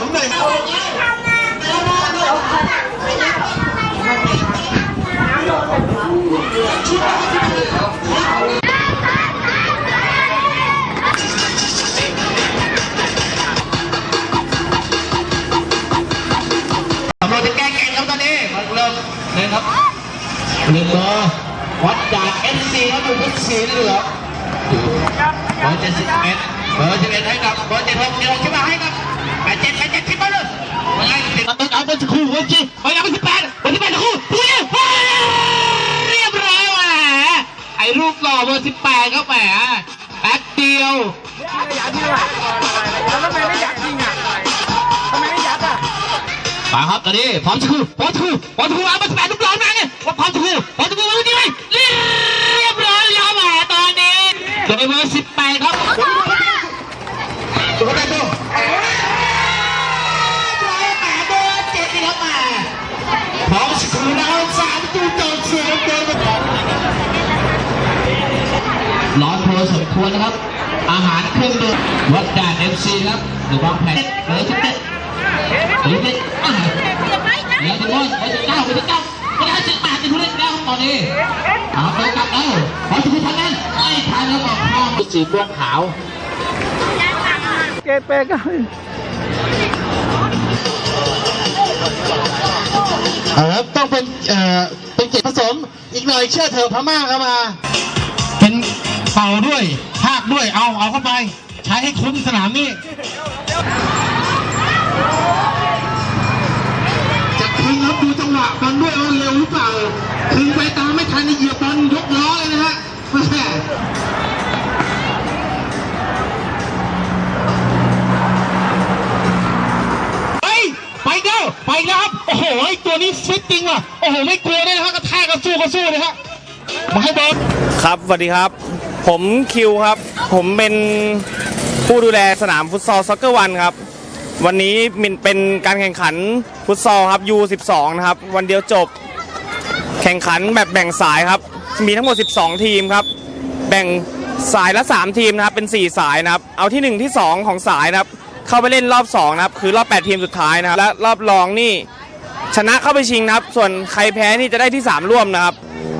ผมหน่อยเราจะแก้เกมครับตอนนี้มาเริ่มเลยครับหนึ่งเบอร์วัดจากเอสซีครับอยู่ที่สีเหลืองเบอร์เจ็ดสิบเอ็ด เบอร์เจ็ดเอ็ดให้กับเบอร์เจ็ดหกเดียวขึ้นมาให้กับแปดเจ็ดแปดเจ็ดขึ้นมาเลยมาไงติดมาเอาเบอร์สิบคู่เบอร์จีเบอร์ยังเป็นสิบแปดเบอร์สิบแปดคู่คู่เดียวเรียบร้อยแหมไอ้รูปหล่อเบอร์สิบแปดครับแหมแป๊บเดียวอยากยิงอะแล้วทำไมไม่อยากยิงอะทำไมไม่ยัดอะมาครับตอนนี้พร้อมจะคู่พร้อมจะคู่พร้อมจะคู่เอาเบอร์สิบแปดรูปหล่อมาเนี่ยว่าพร้อมจะคู่พร้อมจะคู่มาดีไหมเรียบร้อยแล้วแหมตอนนี้เหลือเบอร์สิบแปดครับ ตัวแรกดูร้อยแปดเบอร์เจ็ดนี่ครับมาพร้อมสกุลเราสามตู้ต่อศูนย์เดินมาร้อนพอสมควรนะครับ อาหารเครื่องดื่มวัดด่านเอฟซีครับหรือว่าแผนเบอร์สิบเจ็ดเบอร์สิบเจ็ดอ่าเหลือถึงว่าเบอร์สิบเก้าเบอร์สิบเก้าไม่ได้สิบแปดจะผู้เล่นแล้วตอนนี้เอาไปกลับแล้วพอสกุลทันนั้นไอ้ทันแล้วก็ข้ามสีม่วงขาว เปกเอาครับต้องเป็นเอ่อเป็นเกล็ผสม อีกหน่อยเชื่อเถอะพม่าเข้ามา เป็นเป่าด้วยภาคด้วยเอาเอาเข้าไป ใช้ให้คุ้มสนามนี้จะคึงครับดูจังหวะบอลด้วยว่าเร็วหรือเปล่าคึงไปตามไม่ทันในเหยียบบอลยกล้อเลยนะฮะ ไปเด้อไปแล้วครับ โอ้โหไอตัวนี้ฟิตจริงว่ะ โอ้โห ไม่กลัวด้วยนะฮะกระแทกกระสู้กระสู้เลยฮะ มาให้บอลครับสวัสดีครับ ผมคิวครับ ผมเป็นผู้ดูแลสนามฟุตซอลซ็อกเกอร์วันครับ วันนี้มันเป็นการแข่งขันฟุตซอลครับ U12 นะครับ วันเดียวจบ แข่งขันแบบแบ่งสายครับ มีทั้งหมด 12 ทีมครับ แบ่งสายละ 3 ทีมนะครับ เป็น 4 สายนะครับ เอาที่ 1 ที่ 2 ของสายนะครับ เข้าไปเล่นรอบ2นะครับคือรอบ 8 ทีมสุดท้ายนะครับและรอบรองนี่ชนะเข้าไปชิงนะครับ ส่วนใครแพ้นี่จะได้ที่ 3 ร่วมนะครับ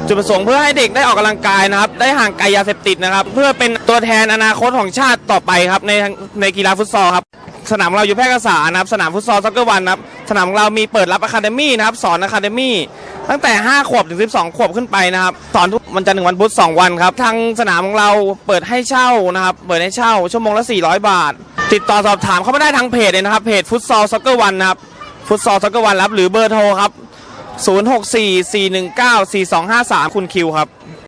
จุดประสงค์เพื่อให้เด็กได้ออกกำลังกายนะครับ ได้ห่างไกลยาเสพติดนะครับ เพื่อเป็นตัวแทนอนาคตของชาติต่อไปครับในในกีฬาฟุตซอลครับสนามเราอยู่แพร่กษานะครับ สนามฟุตซอลซ็อกเกอร์วันนะครับ สนามของเรามีเปิดรับอะคาเดมี่นะครับ สอนอะคาเดมี่ตั้งแต่ 5 ขวบถึง 12 ขวบขึ้นไปนะครับ สอนทุกวันจันทร์ถึงวันพุธ2วันครับ ทางสนามของเราเปิดให้เช่านะครับ เปิดให้เช่าชั่วโมงละ 400 บาท ติดต่อสอบถามเข้ามาได้ทางเพจเลยนะครับ เพจฟุตซอลซ็อกเกอร์วันนะครับ ฟุตซอลซ็อกเกอร์วันรับหรือเบอร์โทรครับ 064 419 4253 คุณคิวครับ